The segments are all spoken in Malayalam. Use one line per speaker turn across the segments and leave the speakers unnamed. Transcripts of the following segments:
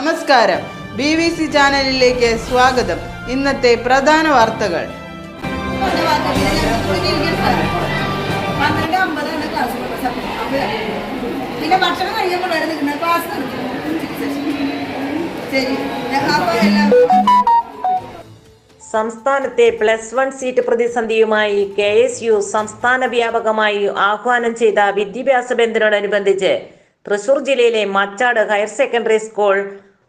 നമസ്കാരം. ബി വി സി ചാനലിലേക്ക് സ്വാഗതം. ഇന്നത്തെ പ്രധാന വാർത്തകൾ.
പന്ത്രണ്ട് അമ്പതാണ് ക്ലാസ് പിന്നെ ഭക്ഷണം കഴിയുമ്പോഴാണ് നിൽക്കുന്നത് ക്ലാസ് ശരി അപ്പൊ എല്ലാം
സംസ്ഥാനത്തെ പ്ലസ് വൺ സീറ്റ് പ്രതിസന്ധിയുമായി കെ എസ് യു സംസ്ഥാന വ്യാപകമായി ആഹ്വാനം ചെയ്ത വിദ്യാഭ്യാസ ബന്ദിനോടനുബന്ധിച്ച് തൃശൂർ ജില്ലയിലെ Machad higher secondary school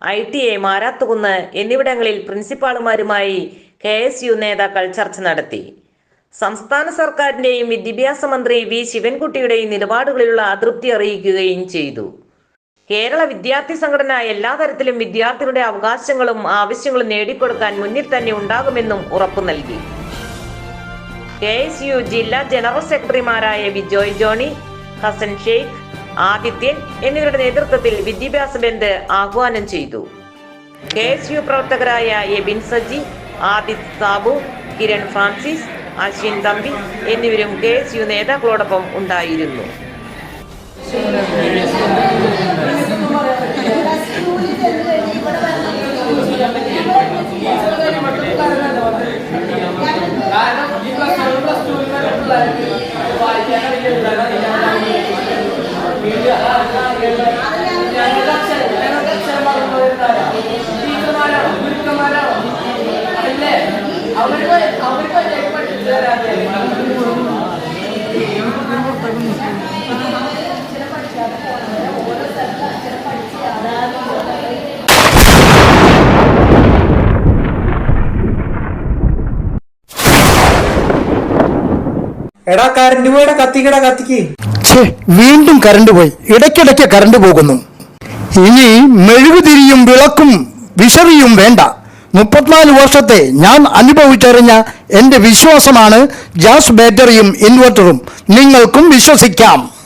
I T I Marathukunnu എന്നിവിടങ്ങളിൽ പ്രിൻസിപ്പാളുമാരുമായി കെ എസ് യു നേതാക്കൾ ചർച്ച നടത്തി. സംസ്ഥാന സർക്കാരിന്റെയും വിദ്യാഭ്യാസ മന്ത്രി വി ശിവൻകുട്ടിയുടെയും നിലപാടുകളിലുള്ള അതൃപ്തി അറിയിക്കുകയും ചെയ്തു. കേരള വിദ്യാർത്ഥി സംഘടന എല്ലാ തരത്തിലും വിദ്യാർത്ഥികളുടെ അവകാശങ്ങളും ആവശ്യങ്ങളും നേടിക്കൊടുക്കാൻ മുന്നിൽ തന്നെ ഉണ്ടാകുമെന്നും ഉറപ്പു നൽകി. കെ എസ് യു ജില്ലാ ജനറൽ സെക്രട്ടറിമാരായ വിജോയ് ജോണി ഹസൻ ഷെയ്ഖ് ആദിത്യൻ എന്നിവരുടെ നേതൃത്വത്തിൽ വിദ്യാഭ്യാസ ബന്ദ് ആഹ്വാനം ചെയ്തു. കെ എസ് യു പ്രവർത്തകരായ എബിൻ സജി ആദിത് സാബു കിരൺ ഫ്രാൻസിസ് അശ്വിൻ തമ്പി എന്നിവരും കെ എസ് യു നേതാക്കളോടൊപ്പം ഉണ്ടായിരുന്നു.
കാരണം ഈ പ്ലസ് വൺ പ്ലസ് ടു പിള്ളേർക്ക്
എടാ കറണ്ട് പോയടാ കത്തിക്കടാ കത്തിക്ക്.
വീണ്ടും കറണ്ട് പോയി. ഇടയ്ക്കിടയ്ക്ക് കറണ്ട് പോകുന്നു. ഇനി മെഴുകുതിരിയും വിളക്കും വിഷറിയും വേണ്ട. മുപ്പത്തിനാല് വർഷത്തെ ഞാൻ അനുഭവിച്ചറിഞ്ഞ എന്റെ വിശ്വാസമാണ് ഗ്യാസ് ബാറ്ററിയും ഇൻവെർട്ടറും. നിങ്ങൾക്കും വിശ്വസിക്കാം.